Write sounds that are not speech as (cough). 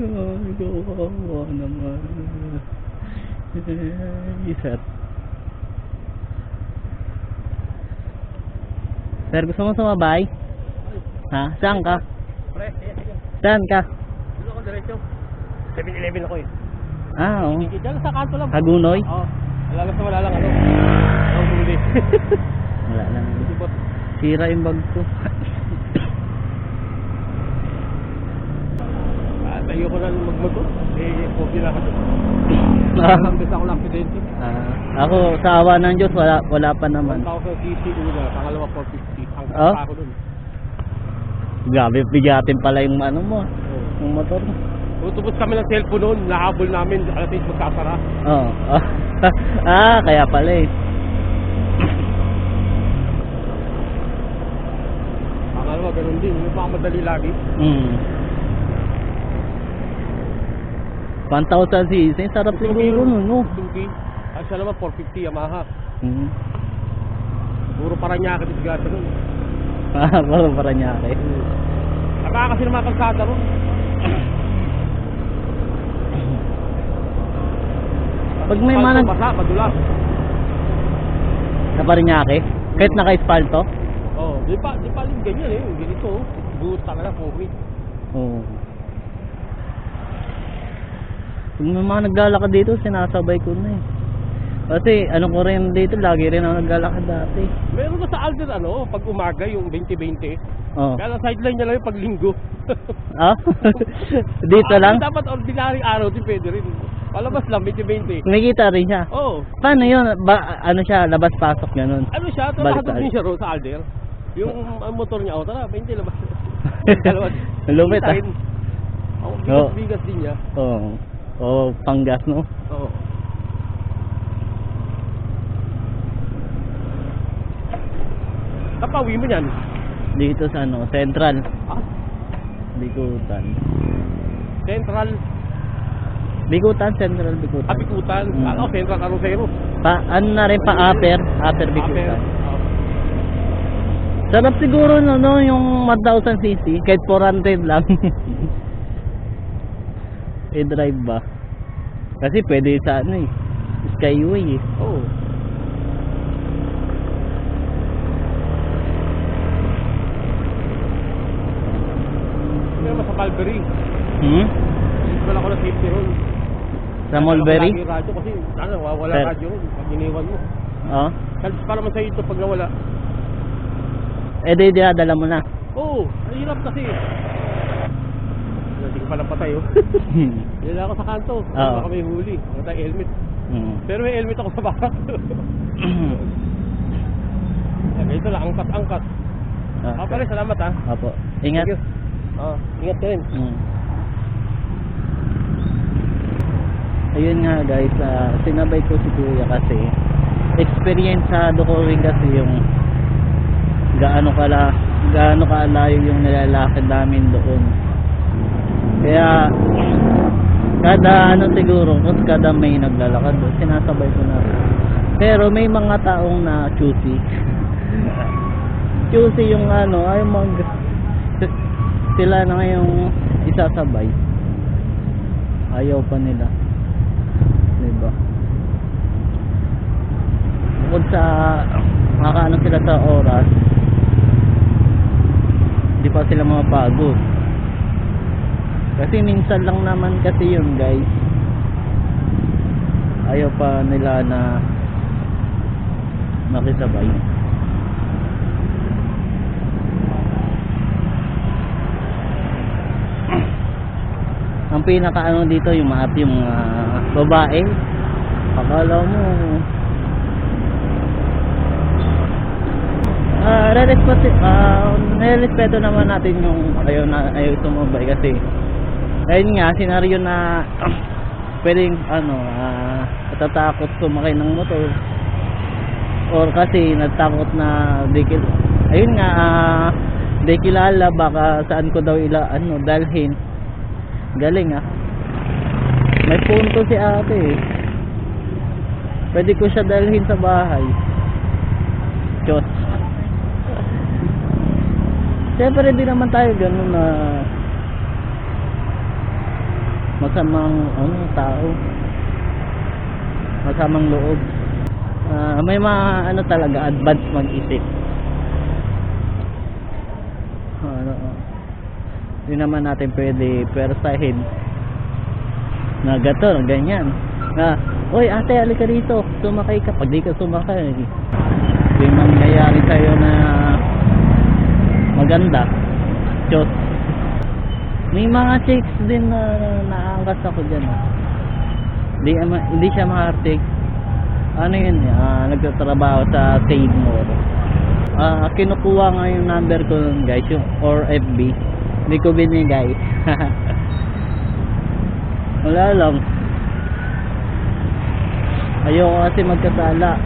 Ay, kawawa naman. Eh, Isat. Sir, gusto mo sumabay? Ha? Saan ka? Pre, ayan, ayan. Saan ka? Dito ko diretso. 7-Eleven ako eh. Ah, oo. Hindi, dyan sa kanto lang. Hagunoy? Oo. Wala lang sa wala lang ano. (laughs) Ang huli. Wala lang. Sira yung bag ko. Ah, tayo ko na magmotor. Eh, pogi na ako. Ah. Ang best ako lang aksidente. Ah, ako, sa awa ng Diyos, wala, wala pa naman. 1,000 cc una, pangalawa 450. Ang Oh? ako dun. Grabe, bigatin pala yung ano mo, Oo. yung motor mo. Tutubos kami ng cellphone noon, nahabol namin, alas 6 magkasara. Oo. (laughs) ah, kaya pala eh. Pangalawa, ganun din. Yung mga madali lagi. Mm. 1,000 cc, sarap siguro nun, no? Suzuki. Ay, siya naman 450 Yamaha. (laughs) Mm. Puro paranyaka disgata nun. Ah, parang para niya kay. Saka kasi naman kalsada ron. Pag may manag Basa, madulas. sa Paranaque, kahit naka-espalto. Oo. Oh, di pa, di pa rin ganyan eh. Ganito. oh. Buot talaga, pogi. Oo. Pag may mga naglalakad dito, sinasabay ko na eh. Kasi ano ko rin dito, lagi rin ako naglalakad dati. Meron na sa Alden ano, pag umaga yung 20-20. Oh. Kaya sideline niya lang yung pag linggo. (laughs) Ah? (laughs) dito Ah, lang? Dapat ordinary araw din pwede rin. Palabas lang, 20-20. Kumikita rin siya. Oo. Oh. Paano yun? Ba, ano siya, labas-pasok ganun? Ano siya, Baliktad. din siya ro sa Alder. Yung (laughs) ang motor niya, oh, tara, 20 labas. Lumit ah. Oh, Oo. bigas, bigas din niya. Oo. Oh. Panggas no? Oo. Kapawi mo niyan. Dito sa ano, Central. Ah, Bikutan. Central, Bikutan, Central Bikutan. Abikutan, Mm. ano, Central Arosero. Pa, ano na rin pa, upper, upper Bikutan. Oo. Sarap siguro no, no yung 1000 cc, kahit 400 lang. (laughs) I-drive ba? Kasi pwede sa ano eh, Skyway eh. Oo. Hindi naman sa Calvary. Hmm? Wala ko na safety ron. Sa Mulberry? Lagi radyo kasi ano, wala Sir. radyo ron. Pag iniwan mo. Oo. Kalbis pa naman sa ito pag nawala. Eh di dinadala mo na. Oo, ang hirap kasi. Hindi ko pa napatay oh. (laughs) Yan ako sa kanto. Oo. Baka may huli. Tayong helmet. Hmm. Pero may helmet ako sa barak. Kaya (coughs) ito lang, angkat-angkat. Ah, pare, salamat ah. Opo. Ingat. Thank you. Ah, ingat ka rin. Mm. Ayun nga guys, ah, sinabay ko si Kuya kasi experienceado ko rin kasi yung gaano kala gaano kalayo yung nilalakad namin doon. Kaya kada ano siguro, kada may naglalakad sinasabay ko na. Pero may mga taong na choosy. choosy yung ano, ay mag sila na ngayong isasabay ayaw pa nila diba bukod sa makakaano sila sa oras di pa sila mapagod kasi minsan lang naman kasi yun guys. Ayaw pa nila na makisabay. (clears throat) Ang pinaka ano dito yung mga yung mga babae. Akala mo. Ah re-respeto ah re-respeto naman natin yung ayaw na ayaw tumabay kasi ayun nga senaryo na (clears throat) pwedeng ano ah natatakot sumakay ng motor or kasi natakot na di kil ayun nga ah di kilala baka saan ko daw ila ano dalhin Galing ah. May punto si ate eh. Pwede ko siya dalhin sa bahay. Diyos. Siyempre di naman tayo ganun na masamang ano, tao. Masamang loob. Ah, may mga ano talaga, advance mag-isip. Ano, hindi naman natin pwede persahin na gato, na ganyan. Na, oy ate, alika rito, sumakay ka. Pag di ka sumakay, yung mangyayari sa'yo na maganda. Diyos. May mga chicks din na naangkas ako dyan. ah. Hindi, hindi siya makarte. Ano yun, ah, nagtatrabaho sa Save More. Ah, kinukuha nga yung number ko nun, guys, yung or FB. Hindi ko binigay. (laughs) Wala lang. Ayoko kasi magkasala.